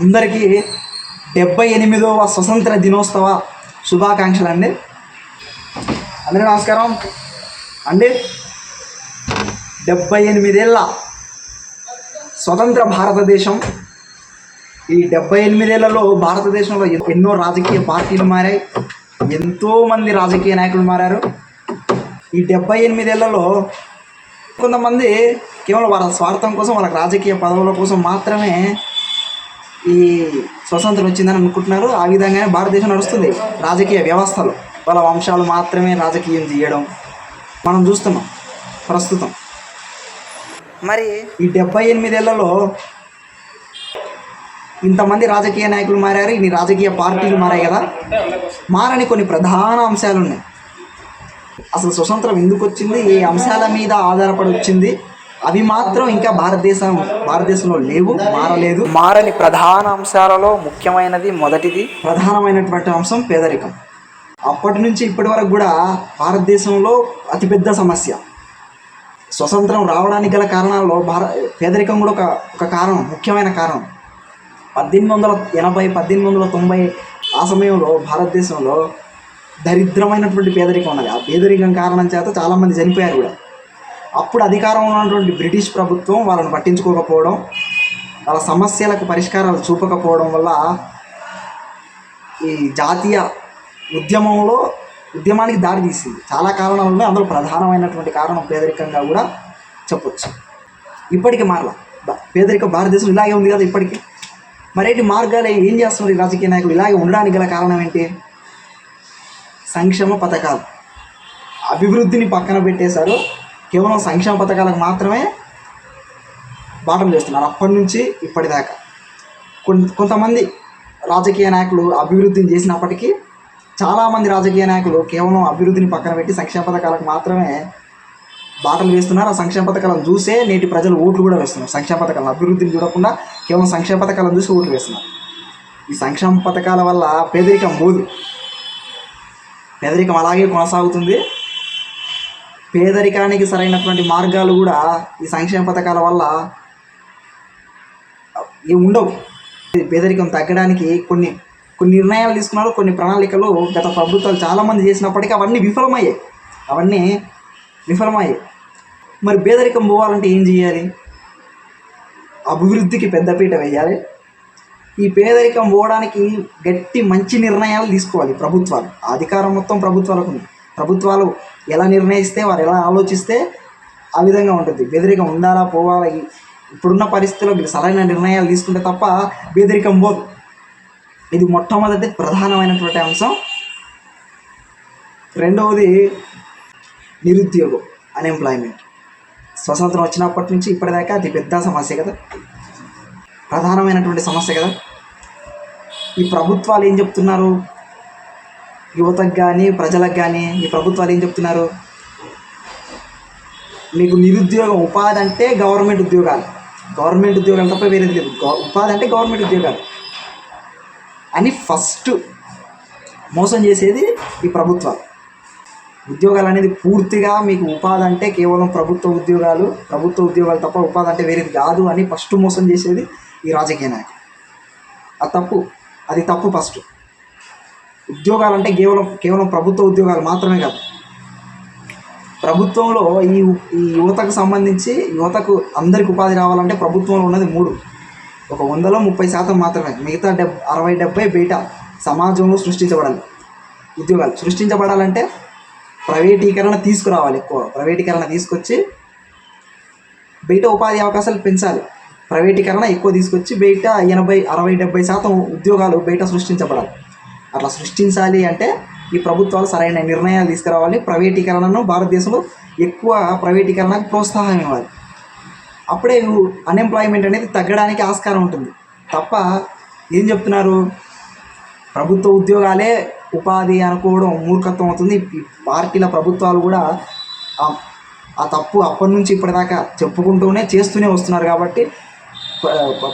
అందరికీ డెబ్బై ఎనిమిదవ స్వతంత్ర దినోత్సవ శుభాకాంక్షలు అండి అందరికీ నమస్కారం. అండి డెబ్బై ఎనిమిదేళ్ళ స్వతంత్ర భారతదేశం. ఈ డెబ్బై ఎనిమిదేళ్ళలో భారతదేశంలో ఎన్నో రాజకీయ పార్టీలు మారాయి ఎంతోమంది రాజకీయ నాయకులు మారారు. ఈ డెబ్బై ఎనిమిదేళ్ళలో కొంతమంది కేవలం వాళ్ళ స్వార్థం కోసం వాళ్ళ రాజకీయ పదవుల కోసం మాత్రమే ఈ స్వతంత్రం వచ్చిందని అనుకుంటున్నారు. ఆ విధంగానే భారతదేశం నడుస్తుంది. రాజకీయ వ్యవస్థలు వాళ్ళ వంశాలు మాత్రమే రాజకీయం చేయడం మనం చూస్తున్నాం ప్రస్తుతం. మరి ఈ డెబ్బై ఎనిమిదేళ్ళలో ఇంతమంది రాజకీయ నాయకులు మారారు. ఇన్ని రాజకీయ పార్టీలు మారాయి కదా. మారని కొన్ని ప్రధాన అంశాలు ఉన్నాయి అసలు స్వతంత్రం ఎందుకు వచ్చింది? ఏ అంశాల మీద ఆధారపడి వచ్చింది? అవి మాత్రం ఇంకా భారతదేశం భారతదేశంలో లేవు మారలేదు. మారని ప్రధాన అంశాలలో ముఖ్యమైనది మొదటిది. ప్రధానమైనటువంటి అంశం పేదరికం. అప్పటి నుంచి ఇప్పటి వరకు కూడా భారతదేశంలో అతిపెద్ద సమస్య. స్వతంత్రం రావడానికి గల కారణాల్లో భార పేదరికం కూడా ఒక ఒక కారణం ముఖ్యమైన కారణం. పద్దెనిమిది వందల ఎనభై పద్దెనిమిది వందల తొంభై ఆ సమయంలో భారతదేశంలో దరిద్రమైనటువంటి పేదరికం ఉన్నది. ఆ పేదరికం కారణం చేత చాలామంది చనిపోయారు కూడా. అప్పుడు అధికారంలో ఉన్నటువంటి బ్రిటిష్ ప్రభుత్వం వాళ్ళని పట్టించుకోకపోవడం వాళ్ళ సమస్యలకు పరిష్కారాలు చూపకపోవడం వల్ల ఈ జాతీయ ఉద్యమంలో ఉద్యమానికి దారి తీసింది. చాలా కారణాలు ఉన్నాయి అందులో ప్రధానమైనటువంటి కారణం పేదరికంగా కూడా చెప్పొచ్చు. ఇప్పటికీ మారల. పేదరిక పేదరికం భారతదేశం ఇలాగే ఉంది కదా ఇప్పటికీ. మరేంటి మార్గాలు? ఏం చేస్తున్నారు ఈ రాజకీయ నాయకులు? ఇలాగే ఉండడానికి గల కారణం ఏంటి? సంక్షేమ పథకాలు. అభివృద్ధిని పక్కన పెట్టేశారు. కేవలం సంక్షేమ పథకాలకు మాత్రమే బాటలు చేస్తున్నారు. అప్పటి నుంచి ఇప్పటిదాకా. కొన్ కొంతమంది రాజకీయ నాయకులు అభివృద్ధిని చేసినప్పటికీ చాలామంది రాజకీయ నాయకులు కేవలం అభివృద్ధిని పక్కన పెట్టి సంక్షేమ పథకాలకు మాత్రమే బాటలు వేస్తున్నారు. ఆ సంక్షేమ పథకాలను చూసే నేటి ప్రజలు ఓట్లు కూడా వేస్తున్నారు. సంక్షేమ పథకాలను అభివృద్ధిని చూడకుండా కేవలం సంక్షేమ పథకాలను చూసి ఓట్లు వేస్తున్నారు. ఈ సంక్షేమ పథకాల వల్ల పేదరికం పోదు. పేదరికం అలాగే కొనసాగుతుంది. పేదరికానికి సరైనటువంటి మార్గాలు కూడా ఈ సంక్షేమ పథకాల వల్ల ఇవి ఉండవు. పేదరికం తగ్గడానికి కొన్ని కొన్ని నిర్ణయాలు తీసుకున్నారు కొన్ని ప్రణాళికలు గత ప్రభుత్వాలు చాలామంది చేసినప్పటికీ అవన్నీ విఫలమయ్యాయి. అవన్నీ విఫలమయ్యాయి. మరి పేదరికం పోవాలంటే ఏం చేయాలి? అభివృద్ధికి పెద్దపీట వేయాలి. ఈ పేదరికం పోవడానికి గట్టి మంచి నిర్ణయాలు తీసుకోవాలి ప్రభుత్వాలు. అధికారం మొత్తం ప్రభుత్వాలకు ఉంది. ప్రభుత్వాలు ఎలా నిర్ణయిస్తే వారు ఎలా ఆలోచిస్తే ఆ విధంగా ఉంటుంది. బెదిరికం ఉండాలా పోవాలా? ఇప్పుడున్న పరిస్థితుల్లో మీరు సరైన నిర్ణయాలు తీసుకుంటే తప్ప బెదిరికం పోదు. ఇది మొట్టమొదటి ప్రధానమైనటువంటి అంశం. రెండవది నిరుద్యోగం అన్ఎంప్లాయ్మెంట్ స్వతంత్రం వచ్చినప్పటి నుంచి ఇప్పటిదాకా అది పెద్ద సమస్య కదా. ప్రధానమైనటువంటి సమస్య కదా. ఈ ప్రభుత్వాలు ఏం చెప్తున్నారు? యువతకు కానీ ప్రజలకు కానీ ఈ ప్రభుత్వాలు ఏం చెప్తున్నారు? మీకు నిరుద్యోగం ఉపాధి అంటే గవర్నమెంట్ ఉద్యోగాలు. గవర్నమెంట్ ఉద్యోగాలు తప్ప వేరేది లేదు. ఉపాధి అంటే గవర్నమెంట్ ఉద్యోగాలు. అని ఫస్ట్ మోసం చేసేది ఈ ప్రభుత్వాలు ఉద్యోగాలు అనేది పూర్తిగా మీకు ఉపాధి అంటే కేవలం ప్రభుత్వ ఉద్యోగాలు ప్రభుత్వ ఉద్యోగాలు తప్ప ఉపాధి అంటే వేరేది కాదు అని ఫస్ట్ మోసం చేసేది ఈ రాజకీయ నాయకులు. అది తప్పు. అది తప్పు ఫస్ట్. ఉద్యోగాలు అంటే కేవలం కేవలం ప్రభుత్వ ఉద్యోగాలు మాత్రమే కాదు. ప్రభుత్వంలో ఈ ఈ యువతకు సంబంధించి యువతకు అందరికి ఉపాధి రావాలంటే ప్రభుత్వంలో ఉన్నది మూడు. ఒక వందలో ముప్పై శాతం మాత్రమే. మిగతా డెబ్ అరవై డెబ్బై బయట సమాజంలో సృష్టించబడాలి. ఉద్యోగాలు సృష్టించబడాలంటే ప్రైవేటీకరణ తీసుకురావాలి ఎక్కువ. ప్రైవేటీకరణ తీసుకొచ్చి బయట ఉపాధి అవకాశాలు పెంచాలి. ప్రైవేటీకరణ ఎక్కువ తీసుకొచ్చి బయట ఎనభై అరవై డెబ్బై శాతం ఉద్యోగాలు బయట సృష్టించబడాలి. అట్లా సృష్టించాలి అంటే ఈ ప్రభుత్వాలు సరైన నిర్ణయాలు తీసుకురావాలి. ప్రైవేటీకరణను భారతదేశంలో ఎక్కువ ప్రైవేటీకరణకు ప్రోత్సాహం ఇవ్వాలి. అప్పుడే అన్ఎంప్లాయ్మెంట్ అనేది తగ్గడానికి ఆస్కారం ఉంటుంది. తప్ప ఏం చెప్తున్నారు? ప్రభుత్వ ఉద్యోగాలే ఉపాధి అనుకోవడం మూర్ఖత్వం అవుతుంది. పార్టీల ప్రభుత్వాలు కూడా ఆ- తప్పు అప్పటి నుంచి ఇప్పటిదాకా చెప్పుకుంటూనే చేస్తూనే వస్తున్నారు కాబట్టి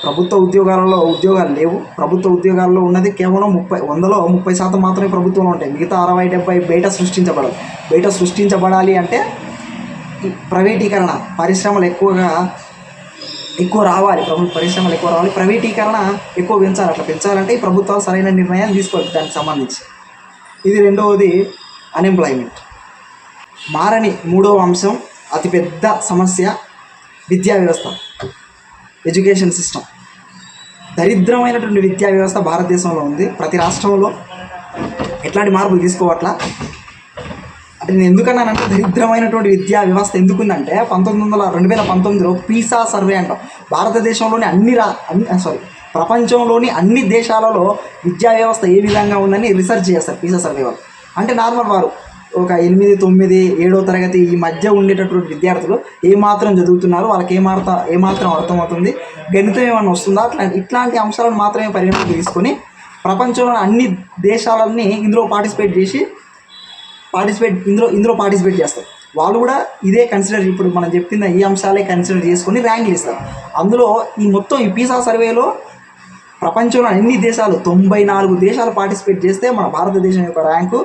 ప్రభుత్వ ఉద్యోగాలలో ఉద్యోగాలు లేవు. ప్రభుత్వ ఉద్యోగాల్లో ఉన్నది కేవలం ముప్పై వందలో ముప్పై శాతం మాత్రమే ప్రభుత్వంలో ఉంటాయి. మిగతా అరవై డెబ్బై బయట సృష్టించబడదు బయట సృష్టించబడాలి అంటే ప్రైవేటీకరణ పరిశ్రమలు ఎక్కువగా ఎక్కువ రావాలి. ప్రభుత్వ పరిశ్రమలు ఎక్కువ రావాలి. ప్రైవేటీకరణ ఎక్కువ పెంచాలి. అట్లా పెంచాలంటే ఈ ప్రభుత్వాలు సరైన నిర్ణయాలు తీసుకోవాలి దానికి సంబంధించి. ఇది రెండవది అన్ఎంప్లాయ్మెంట్ మారని మూడవ అంశం అతిపెద్ద సమస్య విద్యా వ్యవస్థ. Education system. దరిద్రమైనటువంటి విద్యా వ్యవస్థ భారతదేశంలో ఉంది. ప్రతి రాష్ట్రంలో ఎట్లాంటి మార్పులు తీసుకోవట్లా? అంటే నేను ఎందుకన్నానంటే దరిద్రమైనటువంటి విద్యా వ్యవస్థ ఎందుకుందంటే పంతొమ్మిది వందల రెండు వేల పంతొమ్మిదిలో పీసా సర్వే అంటాం. భారతదేశంలోని అన్ని రా అన్ని సారీ ప్రపంచంలోని అన్ని దేశాలలో విద్యా వ్యవస్థ ఏ విధంగా ఉందని రీసెర్చ్ చేస్తారు పీసా సర్వే వాళ్ళు. అంటే నార్మల్ వారు. ఒక ఎనిమిది తొమ్మిది ఏడో తరగతి ఈ మధ్య ఉండేటటువంటి విద్యార్థులు ఏమాత్రం చదువుతున్నారు వాళ్ళకి ఏమాత్రం ఏమాత్రం అర్థమవుతుంది గణితం ఏమైనా వస్తుందా అట్లా ఇట్లాంటి అంశాలను మాత్రమే పరిగణలోకి తీసుకొని ప్రపంచంలోని అన్ని దేశాలని ఇందులో పార్టిసిపేట్ చేసి పార్టిసిపేట్ ఇందులో ఇందులో పార్టిసిపేట్ చేస్తారు. వాళ్ళు కూడా ఇదే కన్సిడర్ ఇప్పుడు మనం చెప్పిన ఈ అంశాలే కన్సిడర్ చేసుకొని ర్యాంకులు ఇస్తారు. అందులో ఈ మొత్తం ఈ పీసా సర్వేలో ప్రపంచంలో అన్ని దేశాలు తొంభై నాలుగు దేశాలు పార్టిసిపేట్ చేస్తే మన భారతదేశం యొక్క ర్యాంకు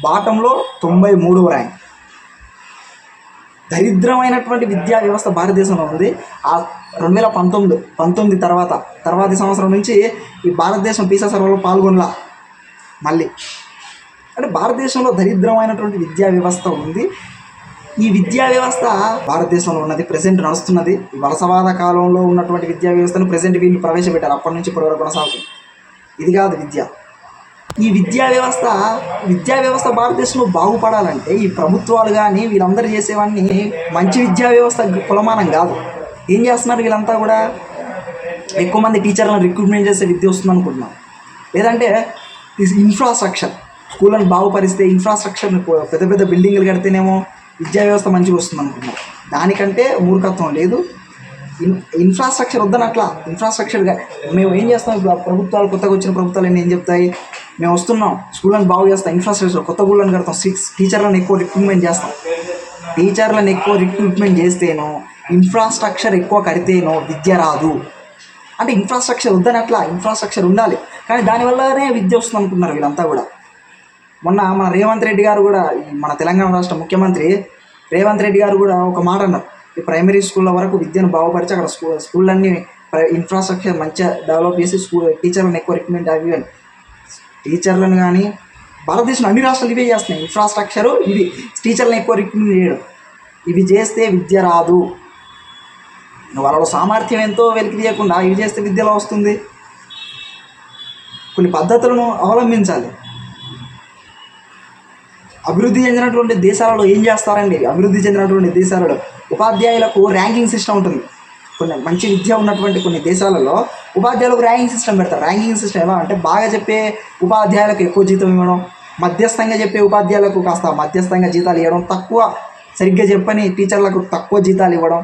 బాటంలో తొంభై మూడవ ర్యాంక్. దరిద్రమైనటువంటి విద్యా వ్యవస్థ భారతదేశంలో ఉంది. ఆ రెండు వేల పంతొమ్మిది పంతొమ్మిది తర్వాత తర్వాతి సంవత్సరం నుంచి ఈ భారతదేశం పీసా సర్వలో పాల్గొనలా. మళ్ళీ. అంటే భారతదేశంలో దరిద్రమైనటువంటి విద్యా వ్యవస్థ ఉంది. ఈ విద్యా వ్యవస్థ భారతదేశంలో ఉన్నది ప్రజెంట్ నడుస్తున్నది. వలసవాద కాలంలో ఉన్నటువంటి విద్యా వ్యవస్థను ప్రజెంట్ వీళ్ళు ప్రవేశపెట్టారు. అప్పటి నుంచి ఇప్పటివరకు కొనసాగుతుంది. ఇది కాదు విద్య. ఈ విద్యా వ్యవస్థ విద్యా వ్యవస్థ భారతదేశంలో బాగుపడాలంటే ఈ ప్రభుత్వాలు కానీ వీళ్ళందరూ చేసేవన్నీ మంచి విద్యా వ్యవస్థ కులమానం కాదు. ఏం చేస్తున్నారు వీళ్ళంతా కూడా? ఎక్కువ మంది టీచర్లను రిక్రూట్మెంట్ చేసే విద్య వస్తుంది అనుకుంటున్నాం. లేదంటే ఇన్ఫ్రాస్ట్రక్చర్ స్కూళ్ళని బాగుపరిస్తే ఇన్ఫ్రాస్ట్రక్చర్ పెద్ద పెద్ద బిల్డింగ్లు కడితేనేమో విద్యా వ్యవస్థ మంచిగా వస్తుంది అనుకుంటున్నాం. దానికంటే మూర్ఖత్వం లేదు. ఇన్ ఇన్ఫ్రాస్ట్రక్చర్ వద్దనట్లా ఇన్ఫ్రాస్ట్రక్చర్గా మేము ఏం చేస్తాం ప్రభుత్వాలు కొత్తగా వచ్చిన ప్రభుత్వాలు ఏం చెప్తాయి? మేము వస్తున్నాం. స్కూళ్ళని బాగు చేస్తాం. ఇన్ఫ్రాస్ట్రక్చర్ కొత్త స్కూళ్ళని కడతాం. సిక్స్ టీచర్లను ఎక్కువ రిక్రూట్మెంట్ చేస్తాం. టీచర్లను ఎక్కువ రిక్రూట్మెంట్ చేస్తేనో ఇన్ఫ్రాస్ట్రక్చర్ ఎక్కువ కడితేనో విద్య రాదు. అంటే ఇన్ఫ్రాస్ట్రక్చర్ వద్దనట్లా ఇన్ఫ్రాస్ట్రక్చర్ ఉండాలి. కానీ దానివల్లనే విద్య వస్తుంది అనుకున్నారు వీళ్ళంతా కూడా. మొన్న మన రేవంత్ రెడ్డి గారు కూడా మన తెలంగాణ రాష్ట్ర ముఖ్యమంత్రి రేవంత్ రెడ్డి గారు కూడా ఒక మాట అన్నారు. ఈ ప్రైమరీ స్కూళ్ళ వరకు విద్యను బాగుపరిచి అక్కడ స్కూల్ స్కూళ్ళన్నీ ఇన్ఫ్రాస్ట్రక్చర్ మంచిగా డెవలప్ చేసి స్కూల్ టీచర్లను ఎక్కువ రికమెండ్ అవి అని. టీచర్లను కానీ భారతదేశంలో అన్ని రాష్ట్రాలు ఇవే చేస్తున్నాయి. ఇన్ఫ్రాస్ట్రక్చర్ ఇవి. టీచర్లను ఎక్కువ రికమెండ్ చేయడం. ఇవి చేస్తే విద్య రాదు. వాళ్ళ సామర్థ్యం ఎంతో వెలికి తీయకుండా ఇవి చేస్తే విద్యలో వస్తుంది? కొన్ని పద్ధతులను అవలంబించాలి. అభివృద్ధి చెందినటువంటి దేశాలలో ఏం చేస్తారండి? అభివృద్ధి చెందినటువంటి దేశాలలో ఉపాధ్యాయులకు ర్యాంకింగ్ సిస్టమ్ ఉంటుంది. కొన్ని మంచి విద్య ఉన్నటువంటి కొన్ని దేశాలలో ఉపాధ్యాయులకు ర్యాంకింగ్ సిస్టమ్ పెడతారు. ర్యాంకింగ్ సిస్టమ్ ఎలా అంటే బాగా చెప్పే ఉపాధ్యాయులకు ఎక్కువ జీతం ఇవ్వడం మధ్యస్థంగా చెప్పే ఉపాధ్యాయులకు కాస్త మధ్యస్థంగా జీతాలు ఇవ్వడం తక్కువ సరిగ్గా చెప్పని టీచర్లకు తక్కువ జీతాలు ఇవ్వడం.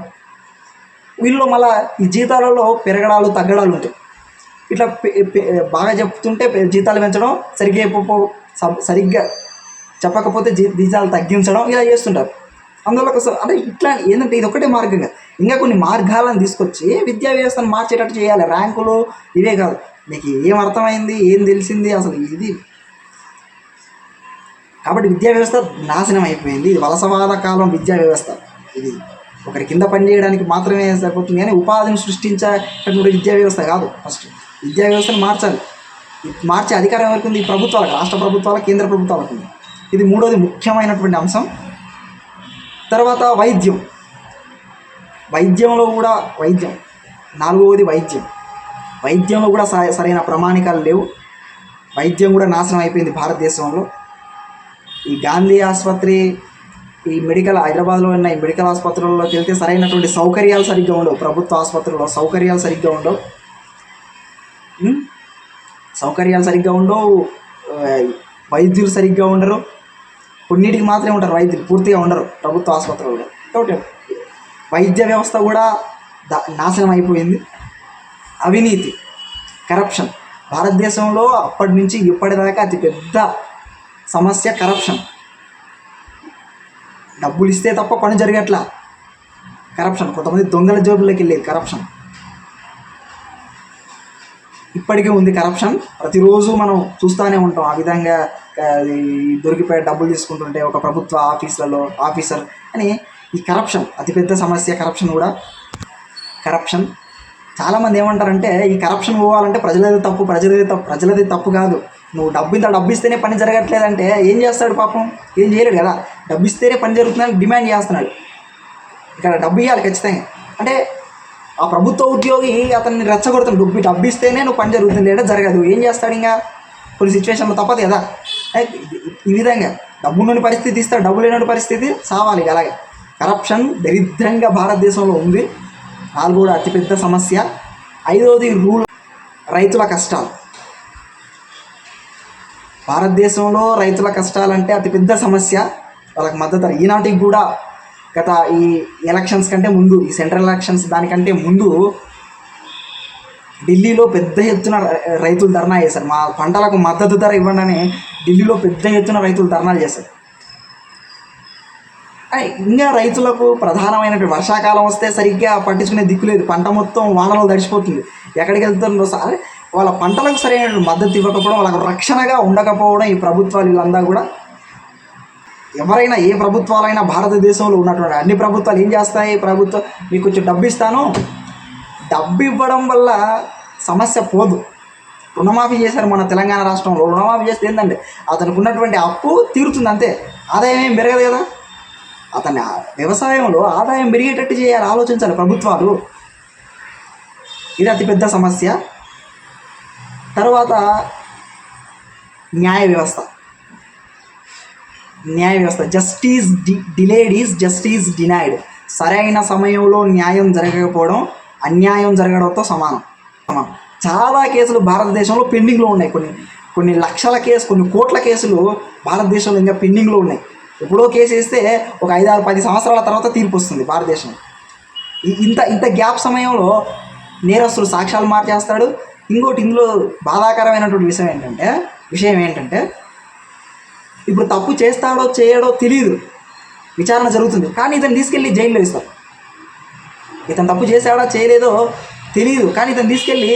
వీళ్ళు మళ్ళీ ఈ జీతాలలో పెరగడాలు తగ్గడాలు ఉంటాయి. ఇట్లా బాగా చెప్తుంటే జీతాలు పెంచడం సరిగ్గా సరిగ్గా చెప్పకపోతే జీ జీతాలు తగ్గించడం ఇలా చేస్తుంటారు. అందులో కోసం అంటే ఇట్లా ఏంటంటే ఇది ఒకటే మార్గం కాదు. ఇంకా కొన్ని మార్గాలను తీసుకొచ్చి విద్యా వ్యవస్థను మార్చేటట్టు చేయాలి. ర్యాంకులు ఇవే కాదు. నీకు ఏం అర్థమైంది ఏం తెలిసింది అసలు ఇది. కాబట్టి విద్యా వ్యవస్థ నాశనం అయిపోయింది. ఇది వలసవాద కాలం విద్యా వ్యవస్థ. ఇది ఒకరి కింద పనిచేయడానికి మాత్రమే సరిపోతుంది కానీ ఉపాధిని సృష్టించేటటువంటి విద్యా వ్యవస్థ కాదు ఫస్ట్. విద్యా వ్యవస్థను మార్చాలి. మార్చే అధికారం ఎవరికి ఉంది? ఈ ప్రభుత్వాలకు రాష్ట్ర ప్రభుత్వాలకు కేంద్ర ప్రభుత్వాలకు ఉంది. ఇది మూడోది ముఖ్యమైనటువంటి అంశం. తర్వాత వైద్యం. వైద్యంలో కూడా వైద్యం. నాలుగవది వైద్యం. వైద్యంలో కూడా స- సరైన ప్రమాణికాలు లేవు. వైద్యం కూడా నాశనం అయిపోయింది భారతదేశంలో. ఈ గాంధీ ఆసుపత్రి ఈ మెడికల్ హైదరాబాద్లో ఉన్న ఈ మెడికల్ ఆసుపత్రుల్లోకి వెళ్తే సరైనటువంటి సౌకర్యాలు సరిగ్గా ఉండవు. ప్రభుత్వ ఆసుపత్రుల్లో సౌకర్యాలు సరిగ్గా ఉండవు. సౌకర్యాలు సరిగ్గా ఉండవు. వైద్యులు సరిగ్గా ఉండరు. కొన్నిటికి మాత్రమే ఉంటారు వైద్యులు పూర్తిగా ఉండరు ప్రభుత్వ ఆసుపత్రుల్లో కాబట్టి వైద్య వ్యవస్థ కూడా దా నాశనం అయిపోయింది. అవినీతి కరప్షన్. భారతదేశంలో అప్పటి నుంచి ఇప్పటిదాకా అతి పెద్ద సమస్య కరప్షన్. డబ్బులు ఇస్తే తప్ప పని జరగట్లా. కరప్షన్. కొంతమంది దొంగల జోబుల్లోకి వెళ్ళేది కరప్షన్. ఇప్పటికీ ఉంది కరప్షన్. ప్రతిరోజు మనం చూస్తూనే ఉంటాం ఆ విధంగా దొరికిపోయే డబ్బులు తీసుకుంటుంటే ఒక ప్రభుత్వ ఆఫీసులలో ఆఫీసర్ అని ఈ కరప్షన్ అతిపెద్ద సమస్య కరప్షన్ కూడా. కరప్షన్ చాలామంది ఏమంటారంటే ఈ కరప్షన్ పోవాలంటే ప్రజలది తప్పు ప్రజలది తప్పు ప్రజలది తప్పు కాదు. నువ్వు డబ్బు ఇంత డబ్బు ఇస్తేనే పని జరగట్లేదంటే ఏం చేస్తాడు పాపం? ఏం చేయలేడు కదా. డబ్బు ఇస్తేనే పని జరుగుతుందని డిమాండ్ చేస్తున్నాడు. ఇక్కడ డబ్బు ఇవ్వాలి ఖచ్చితంగా. అంటే ఆ ప్రభుత్వ ఉద్యోగి అతన్ని రెచ్చగొడుతుంది డబ్బు డబ్బు ఇస్తేనే నువ్వు పని జరుగుతుంది లేదా జరగదు. ఏం చేస్తాడు ఇంకా? కొన్ని సిచ్యువేషన్లో తప్పదు కదా. ఈ విధంగా డబ్బున్నోని పరిస్థితి ఇస్తాడు డబ్బు లేని పరిస్థితి సావాలి అలాగే. కరప్షన్ దరిద్రంగా భారతదేశంలో ఉంది. నాలుగోది అతిపెద్ద సమస్య. ఐదవది రూల్ రైతుల కష్టాలు. భారతదేశంలో రైతుల కష్టాలంటే అతిపెద్ద సమస్య. వాళ్ళకి మద్దతు ఈనాటికి కూడా గత ఈ ఎలక్షన్స్ కంటే ముందు ఈ సెంట్రల్ ఎలక్షన్స్ దానికంటే ముందు ఢిల్లీలో పెద్ద ఎత్తున రైతులు ధర్నా చేశారు. మా పంటలకు మద్దతు ధర ఇవ్వండి అని ఢిల్లీలో పెద్ద ఎత్తున రైతులు ధర్నాలు చేశారు. ఇంకా రైతులకు ప్రధానమైనటువంటి వర్షాకాలం వస్తే సరిగ్గా పట్టించుకునే దిక్కు లేదు. పంట మొత్తం వానలో తడిచిపోతుంది ఎక్కడికి వెళ్తుందో సరే వాళ్ళ పంటలకు సరైన మద్దతు ఇవ్వకపోవడం వాళ్ళకు రక్షణగా ఉండకపోవడం ఈ ప్రభుత్వాలు వీళ్ళందా కూడా. ఎవరైనా ఏ ప్రభుత్వాలైనా భారతదేశంలో ఉన్నటువంటి అన్ని ప్రభుత్వాలు ఏం చేస్తాయి? ప్రభుత్వం మీకు కొంచెం డబ్బు ఇస్తాను. డబ్బు ఇవ్వడం వల్ల సమస్య పోదు. రుణమాఫీ చేశారు మన తెలంగాణ రాష్ట్రంలో. రుణమాఫీ చేస్తే ఏంటంటే అతనికి ఉన్నటువంటి అప్పు తీరుతుంది అంతే. ఆదాయం ఏం పెరగదు కదా. అతని వ్యవసాయంలో ఆదాయం పెరిగేటట్టు చేయాలి ఆలోచించాలి ప్రభుత్వాలు. ఇది అతిపెద్ద సమస్య. తర్వాత న్యాయ వ్యవస్థ. న్యాయ వ్యవస్థ. జస్టిస్ డి డిలేడ్ ఈజ్ జస్టిస్ డినైడ్. సరైన సమయంలో న్యాయం జరగకపోవడం అన్యాయం జరగడంతో సమానం. చాలా కేసులు భారతదేశంలో పెండింగ్లో ఉన్నాయి. కొన్ని కొన్ని లక్షల కేసు కొన్ని కోట్ల కేసులు భారతదేశంలో ఇంకా పెండింగ్లో ఉన్నాయి. ఎప్పుడో కేసు వేస్తే ఒక ఐదారు పది సంవత్సరాల తర్వాత తీర్పు వస్తుంది భారతదేశం. ఇంత ఇంత గ్యాప్ సమయంలో నేరస్తుడు సాక్ష్యాలు మార్చేస్తాడు. ఇంకోటి ఇందులో బాధాకరమైనటువంటి విషయం ఏంటంటే విషయం ఏంటంటే ఇప్పుడు తప్పు చేస్తాడో చేయడో తెలియదు విచారణ జరుగుతుంది. కానీ ఇతను తీసుకెళ్ళి జైల్లో ఇస్తారు ఇతను తప్పు చేశాడో చేయలేదో తెలియదు కానీ ఇతను తీసుకెళ్ళి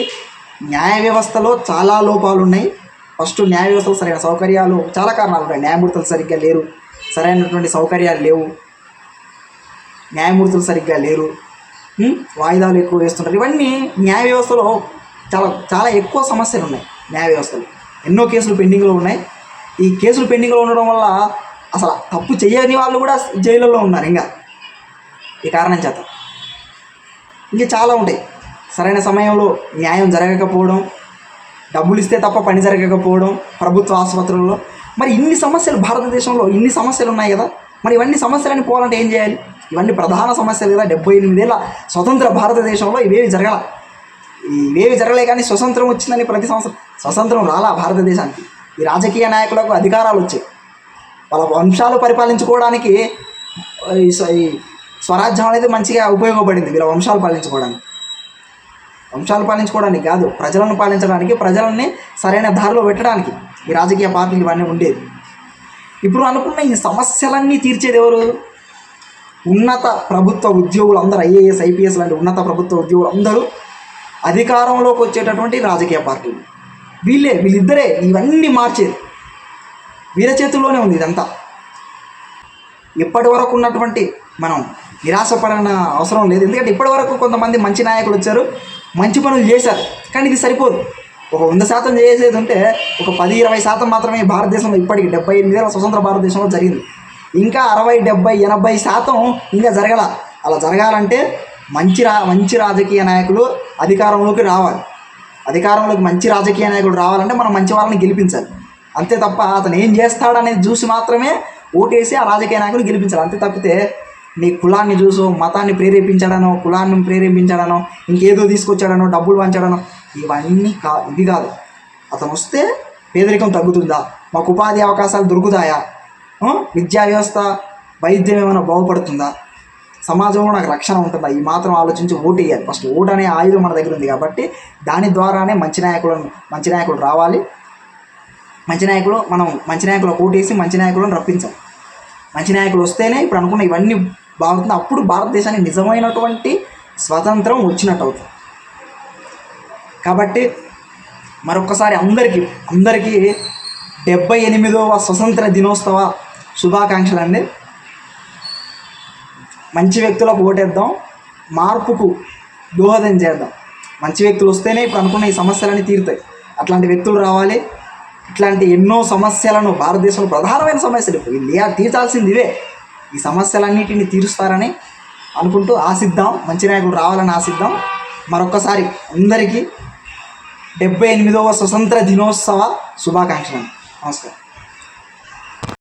న్యాయ వ్యవస్థలో చాలా లోపాలు ఉన్నాయి ఫస్ట్ న్యాయ వ్యవస్థలో సరైన సౌకర్యాలు చాలా కారణాలు ఉన్నాయి. న్యాయమూర్తులు సరిగ్గా లేరు. సరైనటువంటి సౌకర్యాలు లేవు. న్యాయమూర్తులు సరిగ్గా లేరు. వాయిదాలు ఎక్కువ వేస్తుంటారు ఇవన్నీ న్యాయ వ్యవస్థలో చాలా చాలా ఎక్కువ సమస్యలు ఉన్నాయి న్యాయ వ్యవస్థలో. ఎన్నో కేసులు పెండింగ్లో ఉన్నాయి. ఈ కేసులు పెండింగ్లో ఉండడం వల్ల అసలు తప్పు చేయని వాళ్ళు కూడా జైలులో ఉన్నారు ఇంకా. ఈ కారణం చేత. ఇంకా చాలా ఉంటాయి. సరైన సమయంలో న్యాయం జరగకపోవడం డబ్బులు ఇస్తే తప్ప పని జరగకపోవడం ప్రభుత్వ ఆసుపత్రుల్లో. మరి ఇన్ని సమస్యలు భారతదేశంలో ఇన్ని సమస్యలు ఉన్నాయి కదా? మరి ఇవన్నీ సమస్యలని పోవాలంటే ఏం చేయాలి? ఇవన్నీ ప్రధాన సమస్యలు కదా? డెబ్బై ఎనిమిదేళ్ళ స్వతంత్ర భారతదేశంలో ఇవేవి జరగల. ఇవేవి జరగలే కానీ స్వతంత్రం వచ్చిందని ప్రతి సంవత్సరం స్వతంత్రం రాలా భారతదేశానికి. ఈ రాజకీయ నాయకులకు అధికారాలు వచ్చాయి. వాళ్ళ వంశాలు పరిపాలించుకోవడానికి ఈ ఈ స్వరాజ్యం అనేది మంచిగా ఉపయోగపడింది వీళ్ళ వంశాలు పాలించుకోవడానికి. వంశాలు పాలించుకోవడానికి కాదు ప్రజలను పాలించడానికి ప్రజలని సరైన దారిలో పెట్టడానికి ఈ రాజకీయ పార్టీలు ఇవన్నీ ఉండేది ఇప్పుడు అనుకున్న ఈ సమస్యలన్నీ తీర్చేది ఎవరు? ఉన్నత ప్రభుత్వ ఉద్యోగులు అందరూ ఐఏఎస్ ఐపీఎస్ లాంటి ఉన్నత ప్రభుత్వ ఉద్యోగులు అందరూ అధికారంలోకి వచ్చేటటువంటి రాజకీయ పార్టీలు. వీళ్ళే వీళ్ళిద్దరే ఇవన్నీ మార్చేది. వీళ్ళ చేతుల్లోనే ఉంది ఇదంతా. ఇప్పటి వరకు ఉన్నటువంటి మనం నిరాశపడిన అవసరం లేదు. ఎందుకంటే ఇప్పటి వరకు కొంతమంది మంచి నాయకులు వచ్చారు. మంచి పనులు చేశారు. కానీ ఇది సరిపోదు. ఒక వంద శాతం చేసేది ఉంటే ఒక పది ఇరవై శాతం మాత్రమే భారతదేశంలో ఇప్పటికి డెబ్బై ఎనిమిదేళ్ళ స్వతంత్ర భారతదేశంలో జరిగింది. ఇంకా అరవై డెబ్బై ఎనభై శాతం ఇంకా జరగల. అలా జరగాలంటే మంచి రా మంచి రాజకీయ నాయకులు అధికారంలోకి రావాలి. అధికారంలోకి మంచి రాజకీయ నాయకుడు రావాలంటే మనం మంచి వాళ్ళని గెలిపించాలి. అంతే తప్ప అతను ఏం చేస్తాడనేది చూసి మాత్రమే ఓటేసి ఆ రాజకీయ నాయకులు గెలిపించాలి. అంతే తప్పితే నీ కులాన్ని చూసో మతాన్ని ప్రేరేపించాడనో కులాన్ని ప్రేరేపించాడనో ఇంకేదో తీసుకొచ్చాడనో డబ్బులు పంచాడనో ఇవన్నీ కా ఇవి కాదు. అతను వస్తే పేదరికం తగ్గుతుందా? మాకు ఉపాధి అవకాశాలు దొరుకుతాయా? విద్యా వ్యవస్థ వైద్యం ఏమైనా బాగుపడుతుందా? సమాజంలో నాకు రక్షణ ఉంటుందా? ఈ మాత్రం ఆలోచించి ఓటు వేయాలి. ఫస్ట్ ఓటు అనే ఆయుధం మన దగ్గర ఉంది కాబట్టి దాని ద్వారానే మంచి నాయకులను మంచి నాయకులు రావాలి. మంచి నాయకులు మనం మంచి నాయకులకు ఓటు వేసి మంచి నాయకులను రప్పించాలి. మంచి నాయకులు వస్తేనే ఇప్పుడు అనుకున్న ఇవన్నీ బాగుంటుంది. అప్పుడు భారతదేశానికి నిజమైనటువంటి స్వతంత్రం వచ్చినట్టు అవుతుంది కాబట్టి మరొకసారి అందరికీ అందరికీ డెబ్బై ఎనిమిదవ స్వతంత్ర దినోత్సవ శుభాకాంక్షలు అండి మంచి వ్యక్తులకు ఓటేద్దాం. మార్పుకు దోహదం చేద్దాం. మంచి వ్యక్తులు వస్తేనే ఇప్పుడు అనుకున్న ఈ సమస్యలన్నీ తీరుతాయి. అట్లాంటి వ్యక్తులు రావాలి. ఇట్లాంటి ఎన్నో సమస్యలను భారతదేశంలో ప్రధానమైన సమస్యలు. ఇండియా తీర్చాల్సింది ఇవే. ఈ సమస్యలన్నిటిని తీరుస్తారని అనుకుంటూ ఆశిద్దాం. మంచి నాయకులు రావాలని ఆశిద్దాం. మరొకసారి అందరికీ డెబ్బై ఎనిమిదవ స్వతంత్ర దినోత్సవ శుభాకాంక్షలు నమస్కారం.